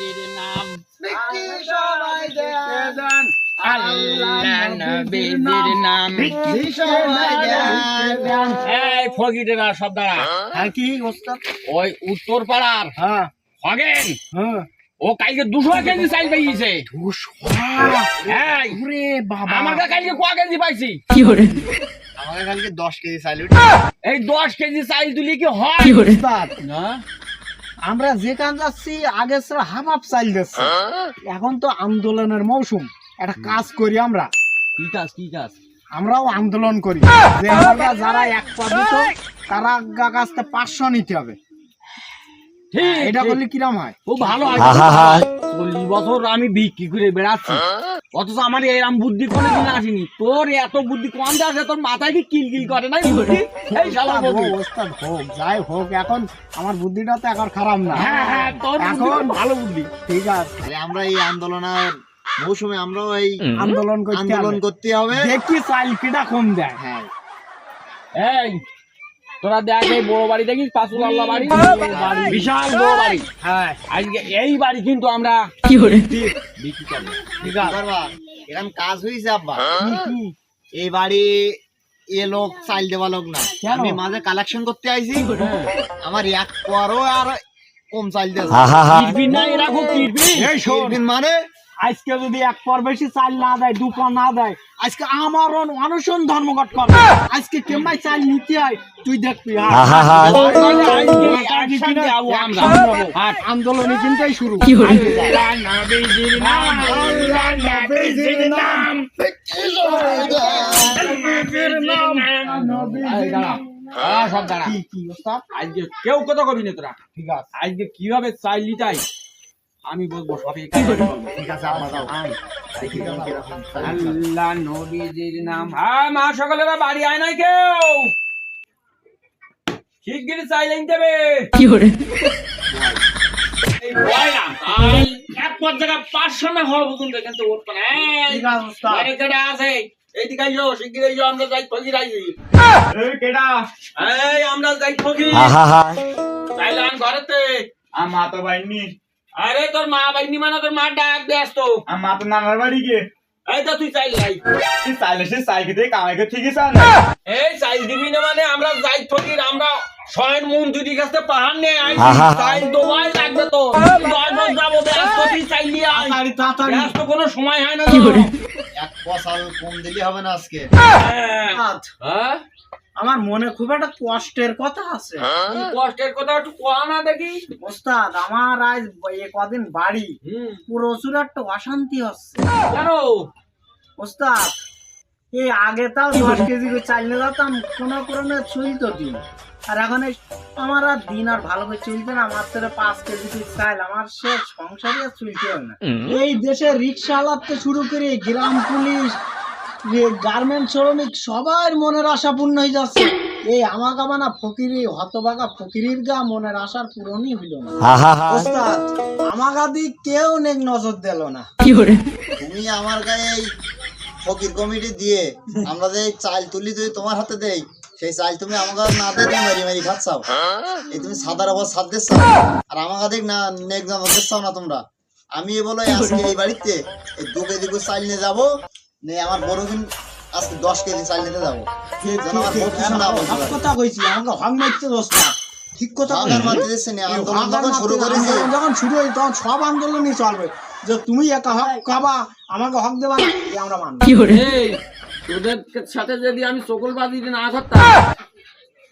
নবীজির নাম। সবাই দেন। আল্লাহ নবীজির নাম সবাই দেন। এই ফকিরেরা সব দাঁড়া। হ্যাঁ কি ওস্তাদ ওই উত্তর পাড়ার হ্যাঁ। হ্যাঁ। ও কালকে দুশো কেজি চাইল পাইছে আমাকে কালকে ক কেজি পাইছি? আমাকে কালকে দশ কেজি চাইল এই দশ কেজি চাইল তুলি কি হয়? না? আমরা যেখানে যাচ্ছি আগে স্যার হাফ হাফ চাইল দিচ্ছে এখন তো আন্দোলনের মৌসুম। একটা কাজ করি আমরা। কি কাজ কি কাজ? আমরাও আন্দোলন করি। আমরা যারা এক পা দিত তারা আজ্ঞা কাছতে পাঁচশো নিতে হবে। ঠিক এটা। করলে কিরাম হয়? খুব ভালো হয় চল্লিশ বছর আমি বিক্রি করে বেড়াচ্ছি। অথচ আমার এরম বুদ্ধি কোনোদিন আসেনি। তোর এত বুদ্ধি কম আছে তোর মাথায় কি কিল কিল করে না বুদ্ধি? এই শালা হোক, ওস্তাদ হোক যাই হোক এখন আমার বুদ্ধিটা তো এখন খারাপ না। হ্যাঁ হ্যাঁ তোর এখন ভালো বুদ্ধি। ঠিক আছে। আমরা এই আন্দোলনের মৌসুমে আমরাও এই আন্দোলন করতে আন্দোলন করতে হবে। দেখি কিটা কম দেয়। হ্যাঁ। এই তোরা দেখ এই বড় বাড়ি দেখিস পাঁচুল আল্লাহ বাড়ি। বিশাল বড় বাড়ি। হ্যাঁ আজকে এই বাড়ি কিন্তু আমরা বিক্রি করব। ঠিক আছে? বাবা এরকম কাজ হয়েছে আব্বা। এই বাড়ি এ লোক চাইল দেওয়া লোক না? আমি মাঝে কালেকশন করতে আইছি। আমার এক পরও আর কম চাইল শোন। মানে? আজকে যদি এক পর বেশি চাল না দেয় দু পর না দেয় আজকে আমার অন- অনশন ধর্মঘট করবে আজকে কেমন চাল নিতে হয় তুই দেখবি। হাট। আন্দোলনে চিন্তাই শুরু সব দাঁড়া। কি কি আজকে কেউ কথা কবি না তোরা ঠিক আছে আজকে কীভাবে চাইলি তাই আমি বলব সবই ঠিক আছে আমরা যাও আল্লাহ নবীজির নাম। হ্যাঁ মা সকলেরা বাড়ি আয় নাই কেউ? শিগগিরি চাইলেন দেবে। না, তাই এক পর জায়গা পাঁচশো না হওয়া পর্যন্ত উঠবে আছে কেডা? এইদিকে আইসো, শিগগিরি আইসো, আমরা যাই ফকির আইসি। এই, আমরা যাই ফকির। চাইলে আন ঘরেতে। আমা তো বাইনি আরে তোর মা বাইনি মানে তোর মা ডাক দে আসতো। আমা তো নানার বাড়ি গিয়ে এই তো তুই চাইলে আই। তুই চাইলে সে সাইকেল কামাই করে ঠিকই চান এই চাইল দিবি না মানে আমরা যাই ফকির আমরা শয়ন মন দুটি কাছে পাহাড় নিয়ে আইছি চাইল তোমায় লাগবে তো। দশ দশ যাব ব্যস্ত তুই চাইলি আয়। তাড়াতাড়ি ব্যস্ত কোনো সময় হয় না এক পশাল কম দিলে হবে না আজকে। হ্যাঁ। হ্যাঁ? আমার মনে খুব একটা কষ্টের কথা আছে। কষ্টের কথা একটু কয়া না দেখি। ওস্তাদ আমার আজ এ কদিন বাড়ি। প্রচুর একটা অশান্তি হচ্ছে। কেন? ওস্তাদ এই আগে তাও দশ কেজি করে চাল নিয়ে যেতাম কোনো ক্রমে চলতো দিন। আর এখন এই আমার আর দিন আর ভালো করে চলছে না আমার তো পাঁচ কেজি চাল। আমার সে সংসারই আর চলতে না। এই দেশে রিক্সা চালাতে শুরু করে গ্রাম পুলিশ গার্মেন্ট শ্রমিক সবার মনের আশা পূর্ণ হয়ে যাচ্ছে। এই ফকিরি হতবাগা ফকিরির গা মনের আশার পূরণই হইল না। ওস্তাদ কেউ নেক নজর দিল না। তুমি আমার গায়ে এই ফকির কমিটি দিয়ে আমরা যে চাল তুলি তুই তোমার হাতে দেই সেই চাল তুমি আমাকে না দিয়ে তুমি মারি মারি খাচ্ছাও এই তুমি সাদার অবর সাদ দিচ্ছ। আর আমাকে দেখ না নেক দিচ্ছাও না তোমরা। আমি বলো আজকে এই বাড়িতে এই দু কেজি চাল নিয়ে যাব নে আমার বড় দিন আজকে দশ কেজি চাল নিতে যাব। কথা কইছি আমাকে হক মারতে দোস্তা ঠিক কথা যখন শুরু করেছে। যখন শুরু হয়েছে তখন সব আন্দোলনই চলবে। যে তুমি একা হক খাবা আমাকে হক দেবা না আমরা মানব। এই তোদের সাথে যদি আমি চকলবাজি না করতাম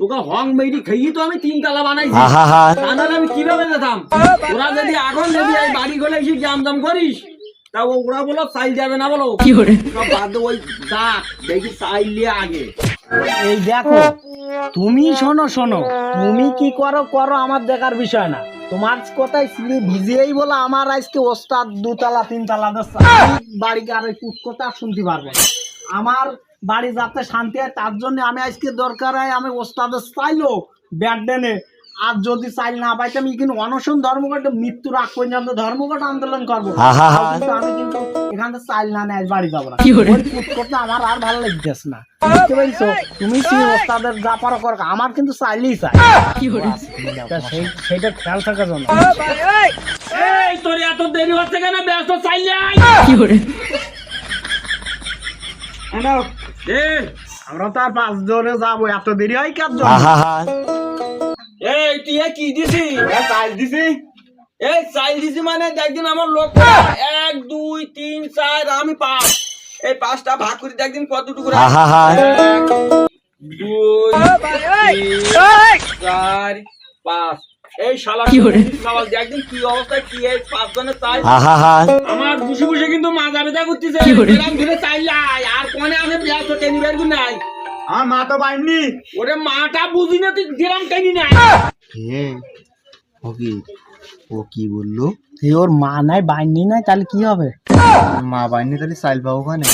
তোকে হং মেরি খেয়ে তো আমি তিন তালা বানাইছি। আমি কীভাবে যেতাম? ওরা যদি এখন যদি এই বাড়ি গলে এসে জাম জাম করিস? তা ওরা বলো চাইল যাবে না বলো। সব বাদ ওই ডাক দেখি নিয়ে আগে। এই দেখো তুমি শোনো শোনো। তুমি কি করো করো আমার দেখার বিষয় না। তোমার ভিজিয়েই বলো আমার আজকে ওস্তাদ দুতলা তিনতলা বাড়িকে আর কুট কথা আর শুনতে পারব। না। আমার বাড়ি যাতে শান্তি হয় তার জন্য আমি আজকে দরকার হয় আমি ওস্তাদের চাইলো ব্যাট ডেনে আর যদি চাইল না পাইতাম কিন্তু অনশন ধর্মঘট মৃত্যুর আগ পর্যন্ত ধর্মঘট আন্দোলন করব। কিন্তু আমি কিন্তু এখান থেকে চাইল না নেয় বাড়ি যাব না। করতে আমার আর ভালো লাগতেছে না। বুঝতে পারছ? তুমি কি যা পারো করো আমার কিন্তু চাইলেই চাই। তা খেয়াল থাকার জন্য এই! তোর এত দেরি হচ্ছে কেন? ব্যস্ত চাইলে এ, আমরা তো আর পাঁচ জনে যাব এত দেরি হয় কার জন্য এই তুই এ কি দিছি? এ চাল দিছি। এই চাইল দিছি মানে একদিন আমার লোক এক দুই তিন চার আমি পাঁচ। এই পাঁচটা ভাগ করে দেখদিন কত টুকু এক, দুই চার পাঁচ। এই শালা সওয়াল একদিন কি অবস্থায় কি এই পাঁচ জনের চাই আমার বসে বসে কিন্তু মাজা বেদা করতেছে। চাইলাই আর কোনে আমি ব্যস্ত টেনি বের নাই। আমার মা তো বাইনি ওরে মাটা বুঝি না তুই যেরাম টেনি না? হে ফকির ও কি বলল? এই ওর মা নাই বাইনি নাই তাহলে কি হবে? মা বাইনি তাহলে সাইল পাবো ওখানে।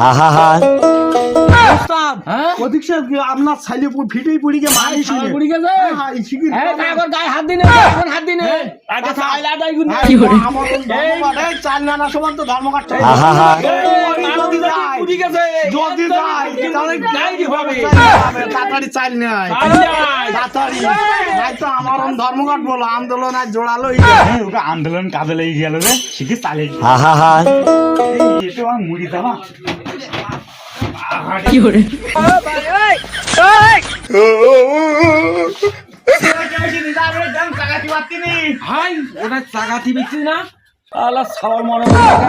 ওস্তাদ, অধিক সাহেব কি আপনার ছেলে ফিটেই পড়ি গিয়ে মারি শুনে বুড়ি গেছে? হ্যাঁ, এই শিগগির এই গায়ে হাত দিনে এখন হাত দিনে। আগে চাইল আদায় গুন হ্যাঁ, এই নানা সমান তো গেছে যদি তাহলে গাইডি হবে। তাড়াতাড়ি চাল তাড়াতাড়ি নাই তো আমার বলো আন্দোলন আর জোড়ালো হ্যাঁ, ওকে আন্দোলন কাজে লেগে গেল রে শিখে চালে মুড়ি দেওয়া হাই ওটা চাকাতি বিচ্ছি না? আলা সাওয়ার মনে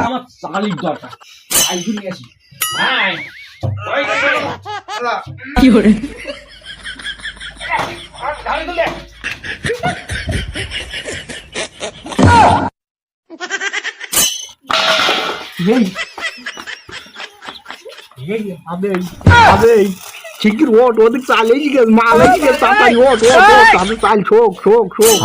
আমার চালির দরকার। চাই গুলি আসি। হাই। ঢালি তুলে আবে আবে শিগগির ওট ওদিক চালে গিয়ে মাল হয়ে তাড়াতাড়ি ওট ওট ওট তাড়াতাড়ি চাল শোক শোক শোক।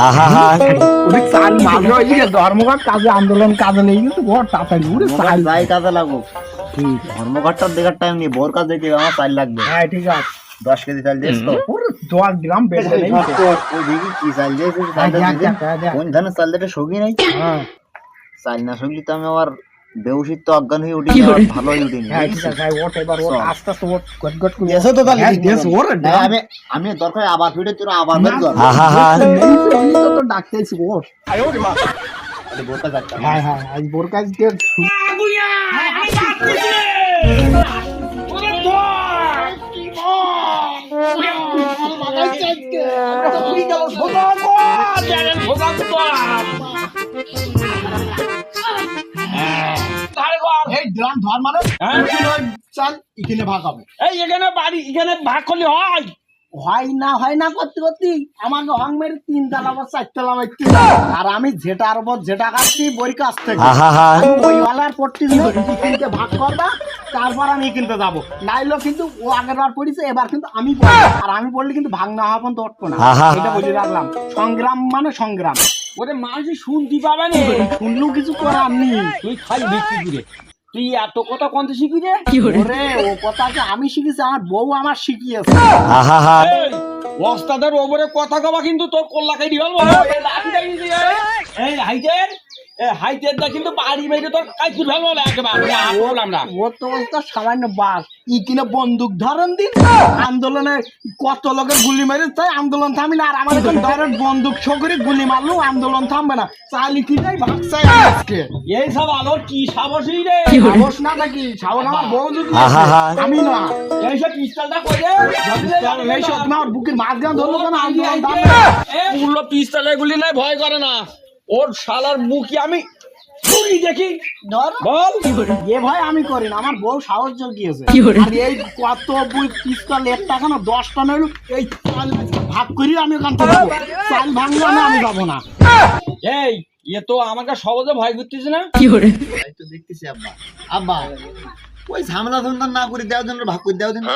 ওদিক চাল মাল হয়ে গিয়ে ধর্মঘট কাজে আন্দোলন কাজে লেগে গেছে ওট তাড়াতাড়ি ওরে চাল। যাই কাজে লাগবো ঠিক ধর্মঘটটার দেখার টাইম নেই বোর কাজ দেখে আমার চাল লাগবে। হ্যাঁ ঠিক আছে। দশ কেজি চাল দিস তো? দশ গ্রাম বেড়ে নেই। তো। ওই দেখি কি চাল দিয়েছে হ্যাঁ। কোন ধানের চাল দিতে সগি নাই? হ্যাঁ। চাল না সগলি তো আমি আবার বেউসির তো অজ্ঞান হয়ে উঠি ভালো হয়ে উঠিনি হ্যাঁ ঠিক আছে হ্যাঁ, ওট এবার ওট আস্তে আস্তে ওট গট গট করে এসো তো তাহলে হ্যাঁ, দেশ ওরে হ্যাঁ, আমি আমি দরকার আবার ফিরে তোর আবার বের কর তো, আরে বোরকা যাচ্ছে হ্যাঁ হ্যাঁ আজ ওরে এই ড্রাম মানে হ্যাঁ? চাল এখানে ভাগ হবে। এই এখানে বাড়ি এখানে ভাগ করলে হয়। হয় না হয় না করতে করতে আমাকে হং মেরে তিন তালা বা চার তালা মারতে আর আমি যেটার উপর যেটা কাটছি বই কাছ থেকে। আমি পট্টি কিনতে ভাগ করবা তারপর আমি কিনতে যাব। নাইলো কিন্তু ও আগের বার পড়িছে এবার কিন্তু আমি আর আমি পড়লে কিন্তু ভাগ না হওয়া পর্যন্ত উঠবো না। এটা বলে রাখলাম। সংগ্রাম মানে সংগ্রাম। ওরে মানুষ শুনতে পাবে না? শুনলেও কিছু করার নেই। তুই খাই বিক্রি করে তুই এত কথা কন্তে শিখি রে ওরে ও কথাকে আমি শিখেছি আমার বউ আমার শিখিয়েছে এই, ওস্তাদের ওপরে কথা কবা কিন্তু তোর কল্লা খাই দিবাল এই হাইটের এই হাইটের দা কিন্তু বাড়ি বাইরে তোর কাইছি ফেলব না একেবারে। বললাম না। ও তো অবস্থা সামান্য বাস। ই কিনে বন্দুক ধরেন দিন। আন্দোলনে কত লোকের গুলি মেরে তাই আন্দোলন থামি না। আর আমার এখন ডাইরেক্ট বন্দুক শো করে গুলি মারলো আন্দোলন থামবে না। চালি কি যাই ভাগ আজকে? এই সব আলোর কি রে? সাহস না থাকি সাহস আমার বউ যদি আমি না। পিস্তলটা বুকের মাঝখান ধরলো কেন? আন্দোলন থামবে পুরো পিস্তলে গুলি নাই ভয় করে না। ওর শালার মুখি আমি ছুরি দেখি? ধর। বল। এ ভয় আমি করি না আমার বউ সাহস জগিয়েছে। আর এই কত বই পিস্তল চাল ভাগ করি আমি ওখান থেকে। যাব। চাল ভাঙলো না আমি যাব না। এই এ তো আমাকে সহজে ভয় করতেছে না? তাই তো দেখতেছি আব্বা। আব্বা ওই ঝামেলা ধন্দান না করে দেওয়ার জন্য ভাগ করে দেওয়ার জন্য।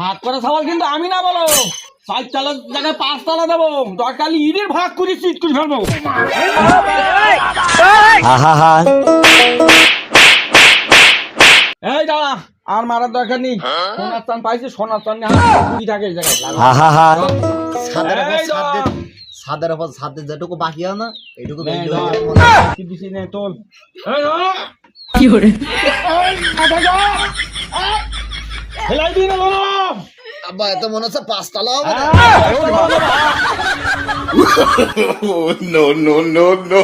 ভাগ করা সওয়াল কিন্তু আমি না বলো। চার তালার জায়গায় পাঁচ তালা দেবো। দরকার ঈদের ভাগ করে চিট করে ফেলব। এই দাঁড়া আর মারার দরকার নেই। সোনার চান পাইছি সোনার চান কুড়ি থাকে এই জায়গায়। উপর। ছাদের উপর ছাদের যেটুকু বাকি হয় না এইটুকু এই কি নে না আব্বা এত মনে হচ্ছে পাঁচতলা হবে না। no.